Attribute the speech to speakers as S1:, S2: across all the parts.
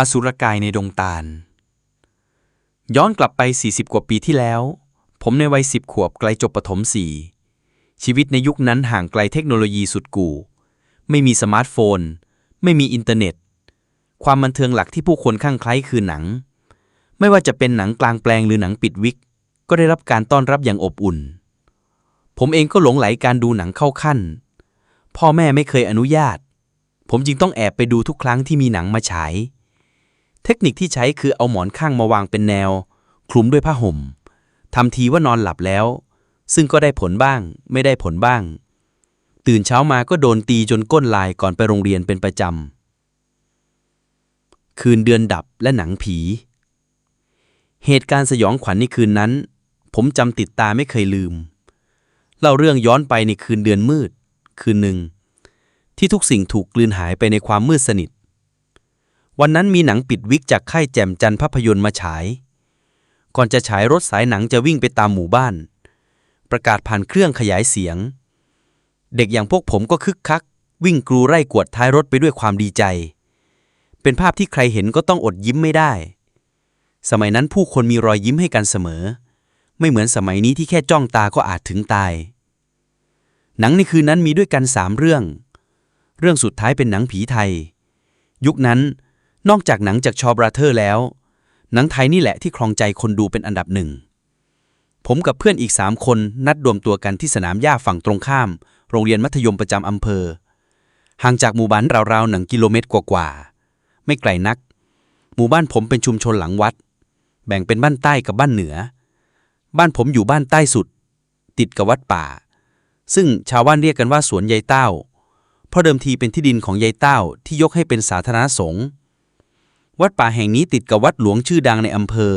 S1: อสุรกายในดงตาล ย้อนกลับไป 40 กว่าปีที่แล้ว ผมในวัย10 ขวบไกลจบประถมสี่ชีวิตในยุคนั้นห่างไกลเทคโนโลยีสุดกู่ไม่มีสมาร์ทโฟน ไม่มีอินเทอร์เน็ต ความบันเทิงหลักที่ผู้คนข้างใคล้คือหนัง ไม่ว่าจะเป็นหนังกลางแปลงหรือหนังปิดวิก ก็ได้รับการต้อนรับอย่างอบอุ่น ผมเองก็หลงไหลการดูหนังเข้าขั้น พ่อแม่ไม่เคยอนุญาต ผมจึงต้องแอบไปดูทุกครั้งที่มีหนังมาฉาย เทคนิคที่ใช้คือเอาหมอนข้างมาวางเป็นแนว คลุมด้วยผ้าห่มทำทีว่านอนหลับแล้ว ซึ่งก็ได้ผลบ้าง ไม่ได้ผลบ้าง ตื่นเช้ามาก็โดนตีจนก้นลายก่อนไปโรงเรียนเป็นประจำ คืนเดือนดับและหนังผี เหตุการณ์สยองขวัญในคืนนั้น ผมจำติดตาไม่เคยลืม เล่าเรื่องย้อนไปในคืนเดือนมืด คืนหนึ่ง ที่ทุกสิ่งถูกกลืนหายไปในความมืดสนิท วันนั้นมีหนังปิดวิกจากค่ายแจ่มจันทภาพยนตร์มาฉาย ก่อนจะฉายรถสายหนังจะวิ่งไปตามหมู่บ้าน ประกาศผ่านเครื่องขยายเสียง เด็กอย่างพวกผมก็คึกคัก วิ่งกรูไล่กวดท้ายรถไปด้วยความดีใจ เป็นภาพที่ใครเห็นก็ต้องอดยิ้มไม่ได้ สมัยนั้นผู้คนมีรอยยิ้มให้กันเสมอ ไม่เหมือนสมัยนี้ที่แค่จ้องตาก็อาจถึงตาย หนังในคืนนั้นมีด้วยกันสามเรื่อง เรื่องสุดท้ายเป็นหนังผีไทย ยุคนั้น นอกจากหนังจากชอบราเธอร์แล้ว หนังไทยนี่แหละที่ครองใจคนดูเป็นอันดับหนึ่ง ผมกับเพื่อนอีกสามคนนัดรวมตัวกันที่สนามหญ้าฝั่งตรงข้าม โรงเรียนมัธยมประจำอำเภอ ห่างจากหมู่บ้านราวๆหนึ่งกิโลเมตรกว่าๆ ไม่ไกลนัก หมู่บ้านผมเป็นชุมชนหลังวัด แบ่งเป็นบ้านใต้กับบ้านเหนือ บ้านผมอยู่บ้านใต้สุด ติดกับวัดป่า ซึ่งชาวบ้านเรียกกันว่าสวนยายเต้า เพราะเดิมทีเป็นที่ดินของยายเต้าที่ยกให้เป็นสาธารณสงฆ์ วัดป่าแห่งนี้ติดกับวัดหลวงชื่อดังในอำเภอ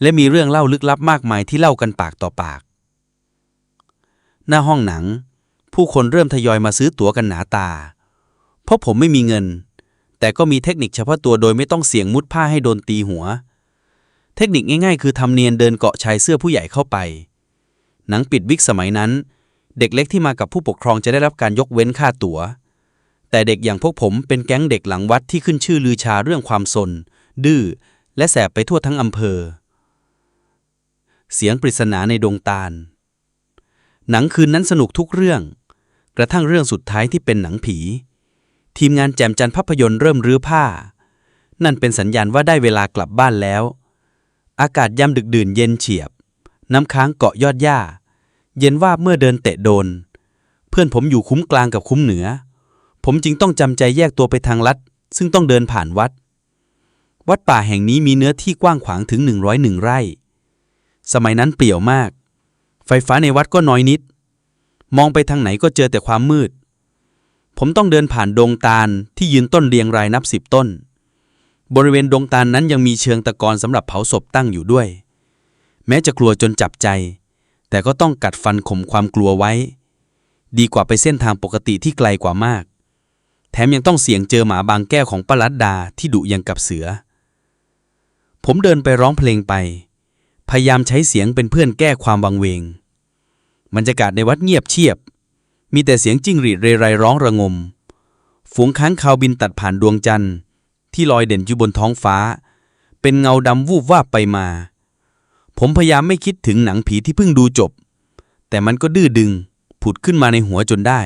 S1: และมีเรื่องเล่าลึกลับมากมายที่เล่ากันปากต่อปาก หน้าห้องหนัง ผู้คนเริ่มทยอยมาซื้อตั๋วกันหนาตา เพราะผมไม่มีเงิน แต่ก็มีเทคนิคเฉพาะตัวโดยไม่ต้องเสี่ยงมุดผ้าให้โดนตีหัว เทคนิคง่ายๆ คือทำเนียนเดินเกาะชายเสื้อผู้ใหญ่เข้าไป หนังปิดวิกสมัยนั้น เด็กเล็กที่มากับผู้ปกครองจะได้รับการยกเว้นค่าตั๋ว แต่เด็กอย่างพวกผมเป็นแก๊งเด็กหลังวัดที่ขึ้นชื่อลือชาเรื่องความสน ดื้อ และแสบไปทั่วทั้งอำเภอ เสียงปริศนาในดงตาล หนังคืนนั้นสนุกทุกเรื่อง กระทั่งเรื่องสุดท้ายที่เป็นหนังผี ทีมงานแจมจันทร์ภาพยนตร์เริ่มรื้อผ้า นั่นเป็นสัญญาณว่าได้เวลากลับบ้านแล้ว อากาศย่ำดึกดื่นเย็นเฉียบ น้ำค้างเกาะยอดหญ้า เย็นว่าเมื่อเดินเตะโดน เพื่อนผมอยู่คุ้มกลางกับคุ้มเหนือ ผมจึงต้องจำใจแยกตัวไปทางลัด ซึ่งต้องเดินผ่านวัด วัดป่าแห่งนี้มีเนื้อที่กว้างขวางถึง 101 ไร่ สมัยนั้นเปลี่ยวมาก ไฟฟ้าในวัดก็น้อยนิด มองไปทางไหนก็เจอแต่ความมืด ผมต้องเดินผ่านดงตาลที่ยืนต้นเรียงรายนับสิบต้น บริเวณดงตาลนั้นยังมีเชิงตะกอนสำหรับเผาศพตั้งอยู่ด้วย แม้จะกลัวจนจับใจ แต่ก็ต้องกัดฟันข่มความกลัวไว้ ดีกว่าไปเส้นทางปกติที่ไกลกว่ามาก ถมยังต้องเสี่ยงเจอหมาบางแก้วของปลัดดาที่ดุยังกับเสือ ผมเดินไปร้องเพลงไป พยายามใช้เสียงเป็นเพื่อนแก้ความวังเวงบรรยากาศในวัดเงียบเชียบ มีแต่เสียงจิ้งหรีดเรไรร้องระงม ฝูงค้างคาวบินตัดผ่านดวงจันทร์ ที่ลอยเด่นอยู่บนท้องฟ้า เป็นเงาดำวูบวาบไปมา ผมพยายามไม่คิดถึงหนังผีที่เพิ่งดูจบ แต่มันก็ดื้อดึง ผุดขึ้นมาในหัวจนได้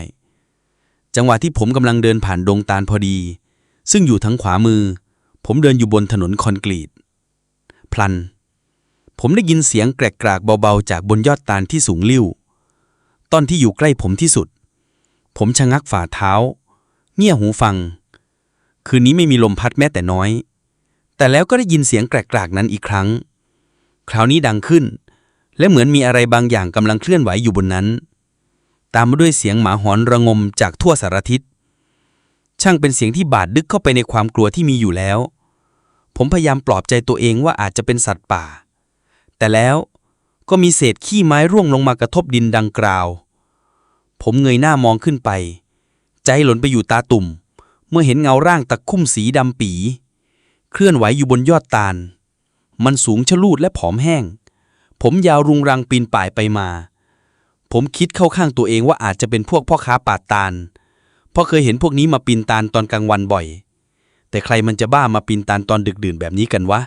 S1: จังหวะที่ผมกำลังเดินผ่านดงตาลพอดี ซึ่งอยู่ทางขวามือ ผมเดินอยู่บนถนนคอนกรีต พลัน ผมได้ยินเสียงแกรกกรากเบาๆ จากบนยอดตาลที่สูงลิ่วต้นที่อยู่ใกล้ผมที่สุด ผมชะงักฝ่าเท้า เงี่ยหูฟัง คืนนี้ไม่มีลมพัดแม้แต่น้อย แต่แล้วก็ได้ยินเสียงแกรกๆนั้นอีกครั้ง คราวนี้ดังขึ้น และเหมือนมีอะไรบางอย่างกำลังเคลื่อนไหวอยู่บนนั้น ตามมาด้วยเสียงหมาหอนระงมจากทั่วสารทิศ ช่างเป็นเสียงที่บาดดึกเข้าไปในความกลัวที่มีอยู่แล้ว ผมพยายามปลอบใจตัวเองว่าอาจจะเป็นสัตว์ป่า แต่แล้วก็มีเศษขี้ไม้ร่วงลงมากระทบดินดังกราว ผมเงยหน้ามองขึ้นไป ใจหล่นไปอยู่ตาตุ่ม เมื่อเห็นเงาร่างตะคุ่มสีดำปี เคลื่อนไหวอยู่บนยอดตาล มันสูงชะลูดและผอมแห้ง ผมยาวรุงรังปีนป่ายไปมา ผมคิดเข้าข้างตัวเองว่าอาจจะเป็นพวกพ่อค้าปาดตาล เพราะเคยเห็นพวกนี้มาปีนตาลตอนกลางวันบ่อย แต่ใครมันจะบ้ามาปีนตานตอนดึกดื่นแบบนี้กันวะ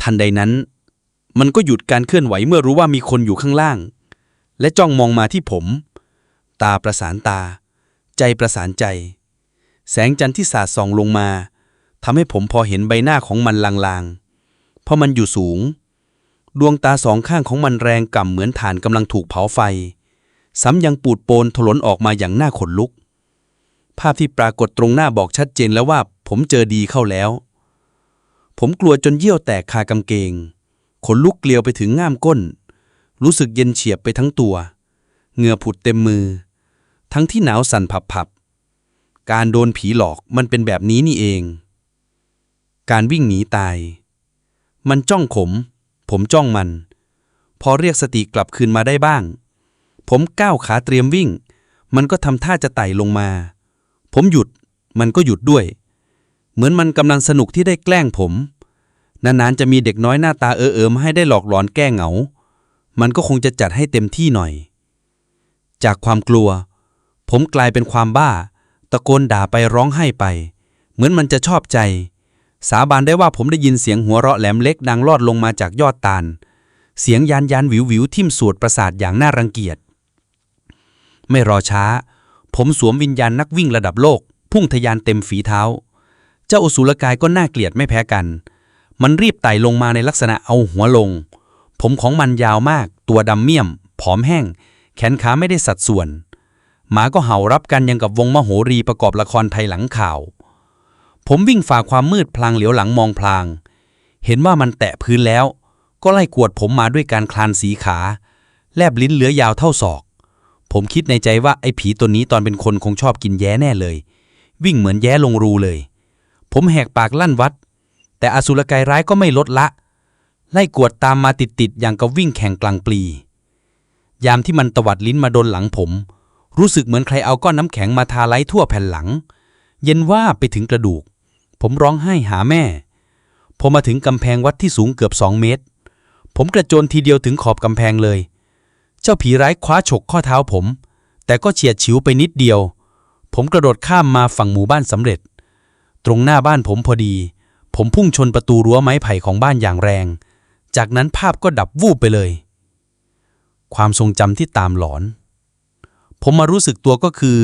S1: ทันใดนั้น มันก็หยุดการเคลื่อนไหวเมื่อรู้ว่ามีคนอยู่ข้างล่าง และจ้องมองมาที่ผม ตาประสานตา ใจประสานใจ แสงจันทร์ที่สาดส่องลงมาทำให้ผมพอเห็นใบหน้าของมันลางๆ เพราะมันอยู่สูง ดวงตาสองข้างของมันแรงก่ำเหมือนฐานกำลังถูกเผาไฟ ซ้ำยังปูดโปนถลนออกมาอย่างน่าขนลุก ภาพที่ปรากฏตรงหน้าบอกชัดเจนแล้วว่าผมเจอดีเข้าแล้ว ผมกลัวจนเยี่ยวแตกคากางเกง ขนลุกเกลียวไปถึงง่ามก้น รู้สึกเย็นเฉียบไปทั้งตัว เหงื่อผุดเต็มมือ ทั้งที่หนาวสั่นผับๆ การโดนผีหลอกมันเป็นแบบนี้นี่เอง การวิ่งหนีตาย มันจ้องผม ผมจ้องมัน พอเรียกสติกลับคืนมาได้บ้าง ผมก้าวขาเตรียมวิ่ง มันก็ทำท่าจะไต่ลงมา ผมหยุด มันก็หยุดด้วย เหมือนมันกำลังสนุกที่ได้แกล้งผม นานๆจะมีเด็กน้อยหน้าตาเออเออมให้ได้หลอกหลอนแก้เหงา มันก็คงจะจัดให้เต็มที่หน่อย จากความกลัว ผมกลายเป็นความบ้า ตะโกนด่าไปร้องไห้ไป เหมือนมันจะชอบใจ สาบานได้ว่าผมได้ยินเสียงหัวเราะแหลมเล็กดังลอดลงมาจากยอดตาล เสียงยานยานวิววิวทิ่มสวดประสาทอย่างน่ารังเกียจ ไม่รอช้า ผมสวมวิญญาณนักวิ่งระดับโลก พุ่งทะยานเต็มฝีเท้า เจ้าอสุรกายก็น่าเกลียดไม่แพ้กัน มันรีบไต่ลงมาในลักษณะเอาหัวลง ผมของมันยาวมาก ตัวดำเมี่ยม ผอมแห้ง แขนขาไม่ได้สัดส่วน หมาก็เห่ารับกันยังกับวงมโหรีประกอบละครไทยหลังข่าว ผมวิ่งฝ่าความมืดพลางเหลียวหลังมองพลาง เห็นว่ามันแตะพื้นแล้ว ก็ไล่กวดผมมาด้วยการคลานสีขา แลบลิ้นเหลือยาวเท่าศอก ผมคิดในใจว่าไอ้ผีตัวนี้ตอนเป็นคนคงชอบกินแย้แน่เลย วิ่งเหมือนแย้ลงรูเลย ผมแหกปากลั่นวัด แต่อสุรกายร้ายก็ไม่ลดละ ไล่กวดตามมาติดๆอย่างกับวิ่งแข่งกลางปลี ยามที่มันตวัดลิ้นมาโดนหลังผม รู้สึกเหมือนใครเอาก้อนน้ำแข็งมาทาไล้ทั่วแผ่นหลัง เย็นว่าไปถึงกระดูก ผมร้องไห้หาแม่พอมาถึงกำแพงวัดที่สูงเกือบสองเมตร ผมกระโจนทีเดียวถึงขอบกำแพงเลย เจ้าผีร้ายคว้าฉกข้อเท้าผม แต่ก็เฉียดฉิวไปนิดเดียว ผมกระโดดข้ามมาฝั่งหมู่บ้านสำเร็จ ตรงหน้าบ้านผมพอดี ผมพุ่งชนประตูรั้วไม้ไผ่ของบ้านอย่างแรง จากนั้นภาพก็ดับวูบไปเลย ความทรงจำที่ตามหลอน ผมมารู้สึกตัวก็คือ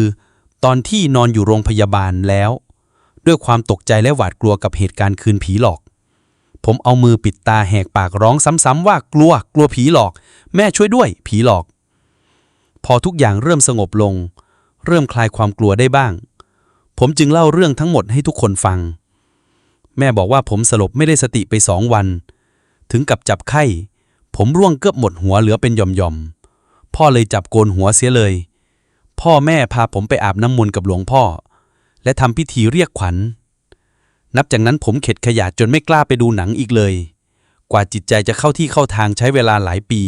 S1: ตอนที่นอนอยู่โรงพยาบาลแล้ว ด้วยความตกใจและหวาดกลัวกับเหตุการณ์คืนผีหลอก ผมเอามือปิดตาแหกปากร้องซ้ำๆว่ากลัวกลัวผีหลอก แม่ช่วยด้วย ผีหลอก พอทุกอย่างเริ่มสงบลง เริ่มคลายความกลัวได้บ้าง ผมจึงเล่าเรื่องทั้งหมดให้ทุกคนฟัง แม่บอกว่าผมสลบไม่ได้สติไปสองวัน ถึงกับจับไข้ ผมร่วงเกือบหมดหัวเหลือเป็นหย่อมๆพ่อเลยจับโกนหัวเสียเลย พ่อแม่พาผมไปอาบน้ำมนต์กับหลวงพ่อ และทำพิธีเรียกขวัญ นับจากนั้นผมเข็ดขยาดจนไม่กล้าไปดูหนังอีกเลย กว่าจิตใจจะเข้าที่เข้าทางใช้เวลาหลายปี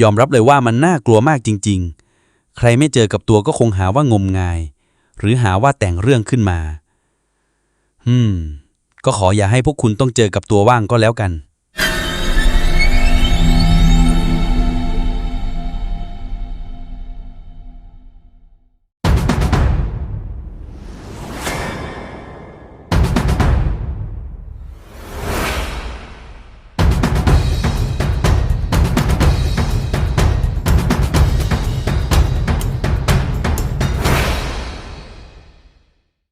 S1: ยอมรับเลยว่ามันน่ากลัวมากจริง ๆ ใครไม่เจอกับตัวก็คงหาว่างมงาย หรือหาว่าแต่งเรื่องขึ้นมา อืม ก็ขออย่าให้พวกคุณต้องเจอกับตัวว่างก็แล้วกัน